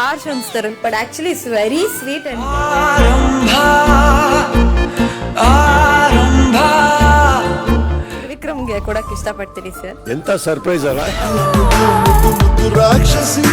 Harsh ಅನ್ಸ್ತಾರ but actually it's very sweet and ವಿಕ್ರಮ್ಗೆ ಕೊಡಕ್ ಇಷ್ಟಪಡ್ತೀನಿ sir ಎಂತ ಸರ್ಪ್ರೈಸ್ ಅಲ್ಲ? ಮುದ್ದು ರಾಕ್ಷಸಿ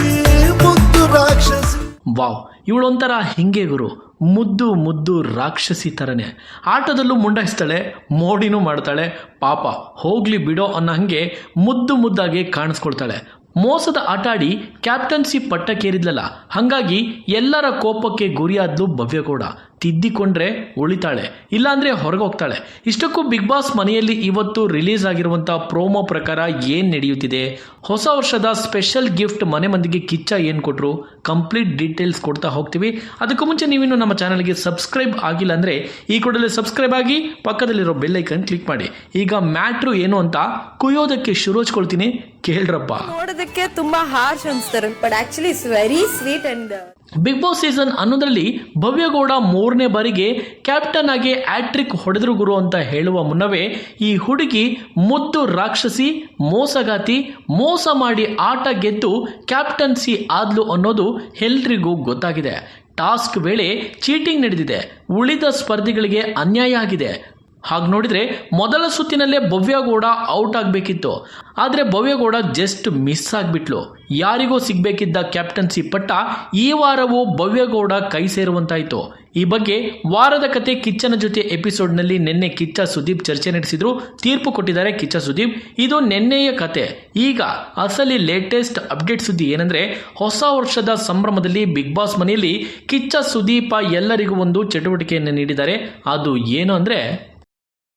ಮುದ್ದು ರಾಕ್ಷಸಿ. ವಾವ್ ಇವಳೊಂಥರ ಹಿಂಗೆ ಗುರು? ಮುದ್ದು ಮುದ್ದು ರಾಕ್ಷಸಿ ಥರನೇ ಆಟದಲ್ಲೂ ಮುಂಡಾಯಿಸ್ತಾಳೆ ಮೋಡಿನೂ ಮಾಡ್ತಾಳೆ ಪಾಪ ಹೋಗ್ಲಿ ಬಿಡೋ ಅನ್ನೋ ಹಂಗೆ ಮುದ್ದು ಮುದ್ದಾಗಿ ಕಾಣಿಸ್ಕೊಳ್ತಾಳೆ. ಮೋಸದ ಆಟಾಡಿ ಕ್ಯಾಪ್ಟನ್ಸಿ ಪಟ್ಟಕ್ಕೇರಿದ್ಲಲ್ಲ ಹಾಗಾಗಿ ಎಲ್ಲರ ಕೋಪಕ್ಕೆ ಗುರಿಯಾದ್ಲು ಭವ್ಯಗೌಡ. ತಿದ್ದಿಕೊಂಡ್ರೆ ಉಳಿತಾಳೆ, ಇಲ್ಲಾಂದ್ರೆ ಹೊರಗೆ ಹೋಗ್ತಾಳೆ ಇಷ್ಟಕ್ಕೂ ಬಿಗ್ ಬಾಸ್ ಮನೆಯಲ್ಲಿ ಇವತ್ತು ರಿಲೀಸ್ ಆಗಿರುವಂಥ ಪ್ರೋಮೋ ಪ್ರಕಾರ ಏನು ನಡೆಯುತ್ತಿದೆ? ಹೊಸ ವರ್ಷದ ಸ್ಪೆಷಲ್ ಗಿಫ್ಟ್ ಮನೆ ಮಂದಿಗೆ ಕಿಚ್ಚ ಏನು ಕೊಟ್ಟರು ಕಂಪ್ಲೀಟ್ ಡೀಟೇಲ್ಸ್ ಕೊಡ್ತಾ ಹೋಗ್ತೀವಿ. ಅದಕ್ಕೂ ಮುಂಚೆ ನೀವಿನ್ನು ನಮ್ಮ ಚಾನಲ್ಗೆ ಸಬ್ಸ್ಕ್ರೈಬ್ ಆಗಿಲ್ಲ ಅಂದರೆ ಈ ಕೂಡಲೇ ಸಬ್ಸ್ಕ್ರೈಬ್ ಆಗಿ ಪಕ್ಕದಲ್ಲಿರೋ ಬೆಲ್ ಐಕನ್ ಕ್ಲಿಕ್ ಮಾಡಿ. ಈಗ ಮ್ಯಾಟ್ರು ಏನು ಅಂತ ಕುಯ್ಯೋದಕ್ಕೆ ಶುರು ಹಚ್ಕೊಳ್ತೀನಿ ಕೇಳ್ರಪ್ಪ. ನೋಡೋದಕ್ಕೆ ತುಂಬಾ ಹಾರ್ಶ್ ಅನ್ಸ್ತಾರೆ but actually it's very sweet and big boss season ಹನ್ನೊಂದರಲ್ಲಿ ಭವ್ಯಗೌಡ ಮೂರನೇ ಬಾರಿಗೆ ಕ್ಯಾಪ್ಟನ್ ಆಗಿ ಆಟ್ರಿಕ್ ಹೊಡೆದ್ರು ಗುರು ಅಂತ ಹೇಳುವ ಮುನ್ನವೇ ಈ ಹುಡುಗಿ ಮುದ್ದು ರಾಕ್ಷಸಿ, ಮೋಸಗಾತಿ, ಮೋಸ ಮಾಡಿ ಆಟ ಗೆದ್ದು ಕ್ಯಾಪ್ಟನ್ಸಿ ಆದ್ಲು ಅನ್ನೋದು ಎಲ್ರಿಗೂ ಗೊತ್ತಾಗಿದೆ. ಟಾಸ್ಕ್ ವೇಳೆ ಚೀಟಿಂಗ್ ನಡೆದಿದೆ. ಉಳಿದ ಸ್ಪರ್ಧಿಗಳಿಗೆ ಅನ್ಯಾಯ ಆಗಿದೆ. ಹಾಗೆ ನೋಡಿದರೆ ಮೊದಲ ಸುತ್ತಿನಲ್ಲೇ ಭವ್ಯಗೌಡ ಔಟ್ ಆಗಬೇಕಿತ್ತು. ಆದರೆ ಭವ್ಯಗೌಡ ಜಸ್ಟ್ ಮಿಸ್ ಆಗಿಬಿಟ್ಲು. ಯಾರಿಗೋ ಸಿಗಬೇಕಿದ್ದ ಕ್ಯಾಪ್ಟನ್ಸಿ ಪಟ್ಟ ಈ ವಾರವೂ ಭವ್ಯಗೌಡ ಕೈ ಸೇರುವಂತಾಯಿತು. ಈ ಬಗ್ಗೆ ವಾರದ ಕತೆ ಕಿಚ್ಚನ ಜೊತೆ ಎಪಿಸೋಡ್ನಲ್ಲಿ ನಿನ್ನೆ ಕಿಚ್ಚ ಸುದೀಪ್ ಚರ್ಚೆ ನಡೆಸಿದ್ರು. ತೀರ್ಪು ಕೊಟ್ಟಿದ್ದಾರೆ ಕಿಚ್ಚ ಸುದೀಪ್. ಇದು ನಿನ್ನೆಯ ಕತೆ. ಈಗ ಅಸಲಿ ಲೇಟೆಸ್ಟ್ ಅಪ್ಡೇಟ್ ಸುದ್ದಿ ಏನಂದ್ರೆ ಹೊಸ ವರ್ಷದ ಸಂಭ್ರಮದಲ್ಲಿ ಬಿಗ್ ಬಾಸ್ ಮನೆಯಲ್ಲಿ ಕಿಚ್ಚ ಸುದೀಪ ಎಲ್ಲರಿಗೂ ಒಂದು ಚಟುವಟಿಕೆಯನ್ನು ನೀಡಿದ್ದಾರೆ. ಅದು ಏನು ಅಂದ್ರೆ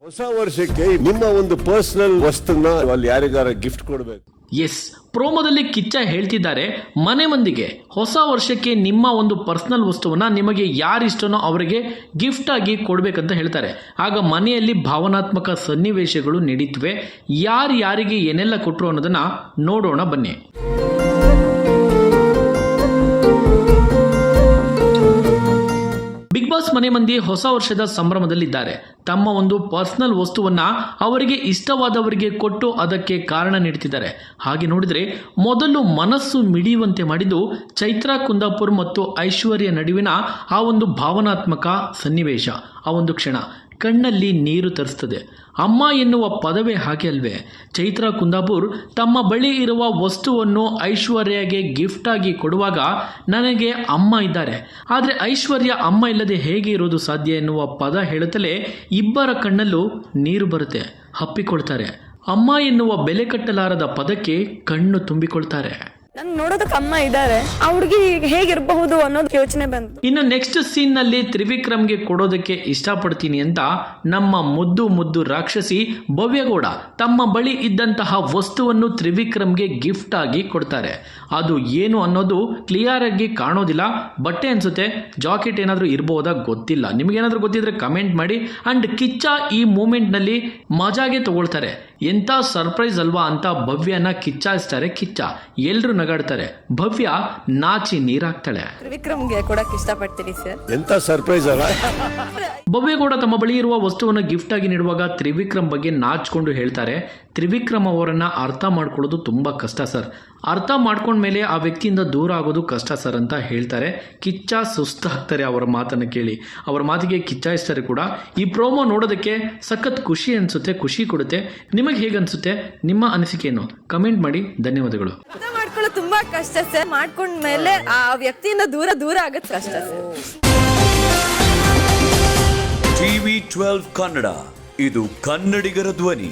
ಹೊಸ ವರ್ಷಕ್ಕೆ ನಿಮ್ಮ ಒಂದು ಪರ್ಸನಲ್ ವಸ್ತುನ ಅಲ್ಲಿ ಯಾರಿಗಾರ ಗಿಫ್ಟ್ ಕೊಡಬೇಕು? ಎಸ್ ಪ್ರೋಮೋದಲ್ಲಿ ಕಿಚ್ಚ ಹೇಳ್ತಿದ್ದಾರೆ, ಮನೆ ಮಂದಿಗೆ. ಹೊಸ ವರ್ಷಕ್ಕೆ ನಿಮ್ಮ ಒಂದು ಪರ್ಸನಲ್ ವಸ್ತುವನ್ನ ನಿಮಗೆ ಯಾರಿಷ್ಟನೋ ಅವರಿಗೆ ಗಿಫ್ಟ್ ಆಗಿ ಕೊಡ್ಬೇಕಂತ ಹೇಳ್ತಾರೆ. ಆಗ ಮನೆಯಲ್ಲಿ ಭಾವನಾತ್ಮಕ ಸನ್ನಿವೇಶಗಳು ನಡೀತವೆ. ಯಾರು ಯಾರಿಗೆ ಏನೆಲ್ಲ ಕೊಟ್ಟರು ಅನ್ನೋದನ್ನ ನೋಡೋಣ ಬನ್ನಿ. ಬಿಗ್ ಮನೆ ಮಂದಿ ಹೊಸ ವರ್ಷದ ಸಂಭ್ರಮದಲ್ಲಿದ್ದಾರೆ. ತಮ್ಮ ಒಂದು ಪರ್ಸನಲ್ ವಸ್ತುವನ್ನ ಅವರಿಗೆ ಇಷ್ಟವಾದವರಿಗೆ ಕೊಟ್ಟು ಅದಕ್ಕೆ ಕಾರಣ ನೀಡುತ್ತಿದ್ದಾರೆ ಹಾಗೆ ನೋಡಿದರೆ ಮೊದಲು ಮನಸ್ಸು ಮಿಡಿಯುವಂತೆ ಮಾಡಿದ್ದು ಚೈತ್ರ, ಕುಂದಾಪುರ್ ಮತ್ತು ಐಶ್ವರ್ಯ ನಡುವಿನ ಆ ಒಂದು ಭಾವನಾತ್ಮಕ ಸನ್ನಿವೇಶ, ಆ ಒಂದು ಕ್ಷಣ. ಕಣ್ಣಲ್ಲಿ ನೀರು ತರಿಸ್ತದೆ. ಅಮ್ಮ ಎನ್ನುವ ಪದವೇ ಹಾಗೆ ಅಲ್ವೇ. ಚೈತ್ರ ಕುಂದಾಪುರ್ ತಮ್ಮ ಬಳಿ ಇರುವ ವಸ್ತುವನ್ನು ಐಶ್ವರ್ಯಗೆ ಗಿಫ್ಟ್ ಆಗಿ ಕೊಡುವಾಗ ನನಗೆ ಅಮ್ಮ ಇದ್ದಾರೆ. ಆದರೆ ಐಶ್ವರ್ಯ ಅಮ್ಮ ಇಲ್ಲದೆ ಹೇಗೆ ಇರೋದು ಸಾಧ್ಯ ಎನ್ನುವ ಪದ ಹೇಳುತ್ತಲೇ ಇಬ್ಬರ ಕಣ್ಣಲ್ಲೂ ನೀರು ಬರುತ್ತೆ. ಹಪ್ಪಿಕೊಳ್ತಾರೆ. ಅಮ್ಮ ಎನ್ನುವ ಬೆಲೆ ಕಟ್ಟಲಾರದ ಪದಕ್ಕೆ ಕಣ್ಣು ತುಂಬಿಕೊಳ್ತಾರೆ. ನನ್ ನೋಡೋದಕ್ಕೆ ಅಮ್ಮ ಇದ್ದಾರೆ ಆ ಹುಡುಗಿ ಹೇಗಿರಬಹುದು ಅನ್ನೋದು ಯೋಚನೆ ಬಂತು ಇನ್ನು ನೆಕ್ಸ್ಟ್ ಸೀನ್ನಲ್ಲಿ ತ್ರಿವಿಕ್ರಮ್ಗೆ ಕೊಡೋದಕ್ಕೆ ಇಷ್ಟಪಡ್ತೀನಿ ಅಂತ ನಮ್ಮ ಮುದ್ದು ಮುದ್ದು ರಾಕ್ಷಸಿ ಭವ್ಯಗೌಡ ತಮ್ಮ ಬಳಿ ಇದ್ದಂತಹ ವಸ್ತುವನ್ನು ತ್ರಿವಿಕ್ರಮ್ಗೆ ಗಿಫ್ಟ್ ಆಗಿ ಕೊಡ್ತಾರೆ. ಅದು ಏನು ಅನ್ನೋದು ಕ್ಲಿಯರ್ ಆಗಿ ಕಾಣೋದಿಲ್ಲ. ಬಟ್ಟೆ ಅನ್ಸುತ್ತೆ ಜಾಕೆಟ್ ಏನಾದರೂ ಇರಬಹುದಾ ಗೊತ್ತಿಲ್ಲ. ನಿಮಗೇನಾದ್ರೂ ಗೊತ್ತಿದ್ರೆ ಕಮೆಂಟ್ ಮಾಡಿ. ಅಂಡ್ ಕಿಚ್ಚ ಈ ಮೂಮೆಂಟ್ನಲ್ಲಿ ಮಜಾಗೆ ತಗೊಳ್ತಾರೆ. ಎಂತ ಸರ್ಪ್ರೈಸ್ ಅಲ್ವಾ ಅಂತ ಭವ್ಯನ ಕಿಚ್ಚಾಯಿಸ್ತಾರೆ ಕಿಚ್ಚ. ಎಲ್ರು ನಗಾಡ್ತಾರೆ ಭವ್ಯ ನಾಚಿ ನೀರಾಗ್ತಾಳೆ. ಭವ್ಯ ಕೂಡ ಇಷ್ಟಪಡ್ತೀನಿ ಸರ್. ಎಂತ ಸರ್ಪ್ರೈಸ್ ಅಲ್ಲ? ಭವ್ಯಗೌಡ ತಮ್ಮ ಬಳಿ ಇರುವ ವಸ್ತುವನ್ನು ಗಿಫ್ಟ್ ಆಗಿ ನೀಡುವಾಗ ತ್ರಿವಿಕ್ರಮ್ ಬಗ್ಗೆ ನಾಚ್ಕೊಂಡು ಹೇಳ್ತಾರೆ. ತ್ರಿವಿಕ್ರಮ್ ಅವರನ್ನ ಅರ್ಥ ಮಾಡ್ಕೊಳ್ಳೋದು ತುಂಬಾ ಕಷ್ಟ ಸರ್. ಅರ್ಥ ಮಾಡ್ಕೊಂಡ್ಮೇಲೆ ಆ ವ್ಯಕ್ತಿಯಿಂದ ದೂರ ಆಗೋದು ಕಷ್ಟ ಸರ್ ಅಂತ ಹೇಳ್ತಾರೆ. ಕಿಚ್ಚ ಸುಸ್ತಾಗ್ತಾರೆ ಅವರ ಮಾತನ್ನು ಕೇಳಿ. ಅವರ ಮಾತಿಗೆ ಕಿಚ್ಚಾಯಿಸ್ತಾರೆ ಕೂಡ. ಈ ಪ್ರೋಮೋ ನೋಡೋದಕ್ಕೆ ಸಖತ್ ಖುಷಿ ಅನ್ಸುತ್ತೆ ಖುಷಿ ಕೊಡುತ್ತೆ. ನಿಮಗೆ ಹೇಗನ್ಸುತ್ತೆ? ನಿಮ್ಮ ಅನಿಸಿಕೆಯನ್ನು ಕಮೆಂಟ್ ಮಾಡಿ. ಧನ್ಯವಾದಗಳು. ತುಂಬಾ ಕಷ್ಟ ಸರ್. ಮಾಡ್ಕೊಂಡ್ಮೇಲೆ ಆ ವ್ಯಕ್ತಿಯಿಂದ ದೂರ ದೂರ ಆಗತ್ ಕಷ್ಟ ಟಿವಿ ಟ್ವೆಲ್ವ್ ಕನ್ನಡ, ಇದು ಕನ್ನಡಿಗರ ಧ್ವನಿ.